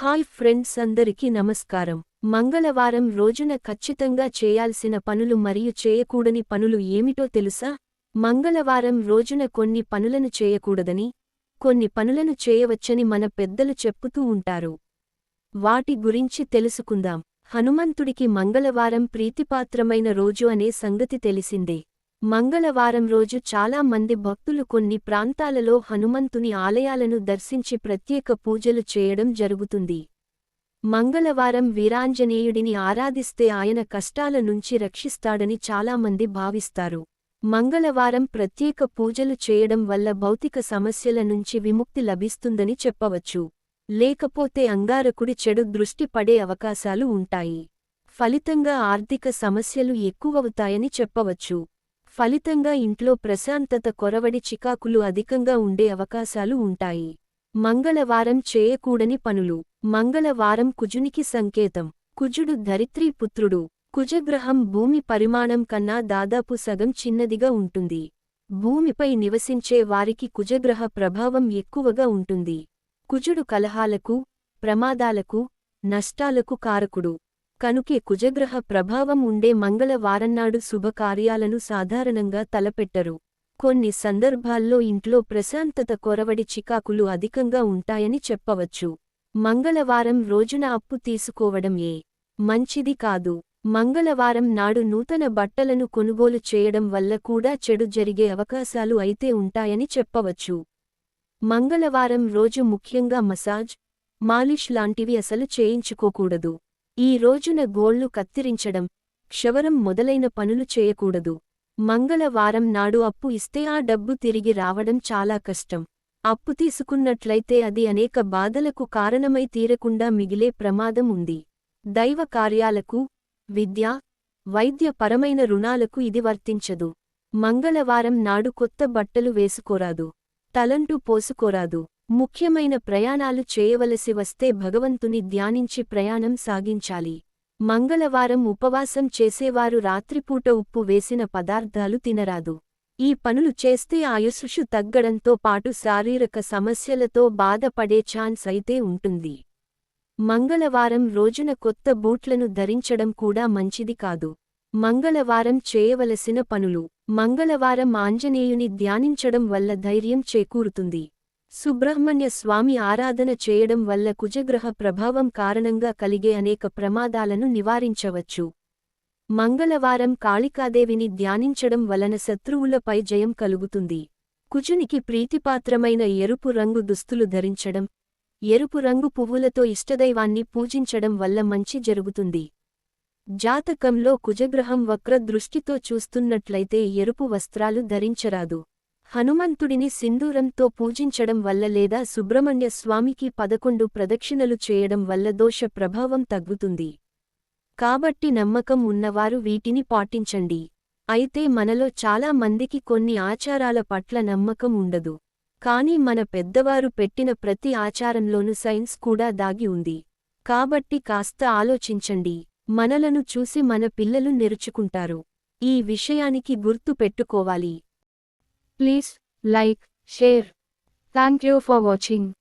Hi friends అందరికీ నమస్కారం. మంగళవారం రోజున ఖచ్చితంగా చేయాల్సిన పనులు మరియు చేయకూడని పనులు ఏమిటో తెలుసా? మంగళవారం రోజున కొన్ని పనులను చేయకూడదని కొన్ని పనులను చేయవచ్చని మన పెద్దలు చెప్పుతూ ఉంటారు. వాటి గురించి తెలుసుకుందాం. హనుమంతుడికి మంగళవారం ప్రీతిపాత్రమైన రోజు అనే సంగతి తెలిసిందే. మంగళవారం రోజు చాలా మంది భక్తులు కొన్ని ప్రాంతాలలో హనుమంతుని ఆలయాలను దర్శించి ప్రత్యేక పూజలు చేయడం జరుగుతుంది. మంగళవారం వీరాంజనేయుడిని ఆరాధిస్తే ఆయన కష్టాల నుంచి రక్షిస్తాడని చాలామంది భావిస్తారు. మంగళవారం ప్రత్యేక పూజలు చేయడం వల్ల భౌతిక సమస్యల నుంచి విముక్తి లభిస్తుందని చెప్పవచ్చు. లేకపోతే అంగారకుడి చెడు దృష్టి పడే అవకాశాలు ఉంటాయి. ఫలితంగా ఆర్థిక సమస్యలు ఎక్కువవుతాయని చెప్పవచ్చు. ఫలితంగా ఇంట్లో ప్రశాంతత కొరవడి చికాకులు అధికంగా ఉండే అవకాశాలు ఉంటాయి. మంగళవారం చేయకూడని పనులు. మంగళవారం కుజునికి సంకేతం. కుజుడు ధరిత్రీపుత్రుడు కుజగ్రహం భూమి పరిమాణం కన్నా దాదాపు సగం చిన్నదిగా ఉంటుంది. భూమిపై నివసించే వారికి కుజగ్రహ ప్రభావం ఎక్కువగా ఉంటుంది. కుజుడు కలహాలకు ప్రమాదాలకు నష్టాలకు కారకుడు. కనుకే కుజగ్రహ ప్రభావం ఉండే మంగళవారన్నాడు శుభకార్యాలను సాధారణంగా తలపెట్టరు. కొన్ని సందర్భాల్లో ఇంట్లో ప్రశాంతత కొరవడి చికాకులు అధికంగా ఉంటాయని చెప్పవచ్చు. మంగళవారం రోజున అప్పు తీసుకోవడం ఏ? మంచిది కాదు. మంగళవారం నాడు నూతన బట్టలను కొనుగోలు చేయడం వల్ల కూడా చెడు జరిగే అవకాశాలు అయితే ఉంటాయని చెప్పవచ్చు. మంగళవారం రోజు ముఖ్యంగా మసాజ్ మాలిష్ లాంటివి అసలు చేయించుకోకూడదు. ఈ రోజున గోళ్ళు కత్తిరించడం క్షవరం మొదలైన పనులు చేయకూడదు. మంగళవారం నాడు అప్పు ఇస్తే ఆ డబ్బు తిరిగి రావడం చాలా కష్టం. అప్పు తీసుకున్నట్లయితే అది అనేక బాధలకు కారణమై తీరకుండా మిగిలే ప్రమాదం ఉంది. దైవ కార్యాలకు విద్య వైద్య పరమైన రుణాలకు ఇది వర్తించదు. మంగళవారం నాడు కొత్త బట్టలు వేసుకోరాదు. తలంటూ పోసుకోరాదు. ముఖ్యమైన ప్రయాణాలు చేయవలసి వస్తే భగవంతుని ధ్యానించి ప్రయాణం సాగించాలి. మంగళవారం ఉపవాసం చేసేవారు రాత్రిపూట ఉప్పు వేసిన పదార్థాలు తినరాదు. ఈ పనులు చేస్తే ఆయుషుషు తగ్గడంతో పాటు శారీరక సమస్యలతో బాధపడే ఛాన్స్ అయితే ఉంటుంది. మంగళవారం రోజున కొత్త బూట్లను ధరించడం కూడా మంచిది కాదు. మంగళవారం చేయవలసిన పనులు. మంగళవారం ఆంజనేయుని ధ్యానించడం వల్ల ధైర్యం చేకూరుతుంది. సుబ్రహ్మణ్య స్వామి ఆరాధన చేయడం వల్ల కుజగ్రహ ప్రభావం కారణంగా కలిగే అనేక ప్రమాదాలను నివారించవచ్చు. మంగళవారం కాళికాదేవిని ధ్యానించడం వలన శత్రువులపై జయం కలుగుతుంది. కుజునికి ప్రీతిపాత్రమైన ఎరుపు రంగు దుస్తులు ధరించడం ఎరుపు రంగు పువ్వులతో ఇష్టదైవాన్ని పూజించడం వల్ల మంచి జరుగుతుంది. జాతకంలో కుజగ్రహం వక్ర దృష్టితో చూస్తున్నట్లయితే ఎరుపు వస్త్రాలు ధరించరాదు. హనుమంతుడిని సింధూరంతో పూజించడం వల్ల లేదా సుబ్రహ్మణ్య స్వామికి పదకొండు ప్రదక్షిణలు చేయడం వల్ల దోష ప్రభావం తగ్గుతుంది. కాబట్టి నమ్మకం ఉన్నవారు వీటిని పాటించండి. అయితే మనలో చాలా మందికి కొన్ని ఆచారాల పట్ల నమ్మకం ఉండదు. కాని మన పెద్దవారు పెట్టిన ప్రతి ఆచారంలోనూ సైన్స్ కూడా దాగి ఉంది. కాబట్టి కాస్త ఆలోచించండి. మనలను చూసి మన పిల్లలు నేర్చుకుంటారు. ఈ విషయానికి గుర్తు పెట్టుకోవాలి. Please like, share. Thank you for watching.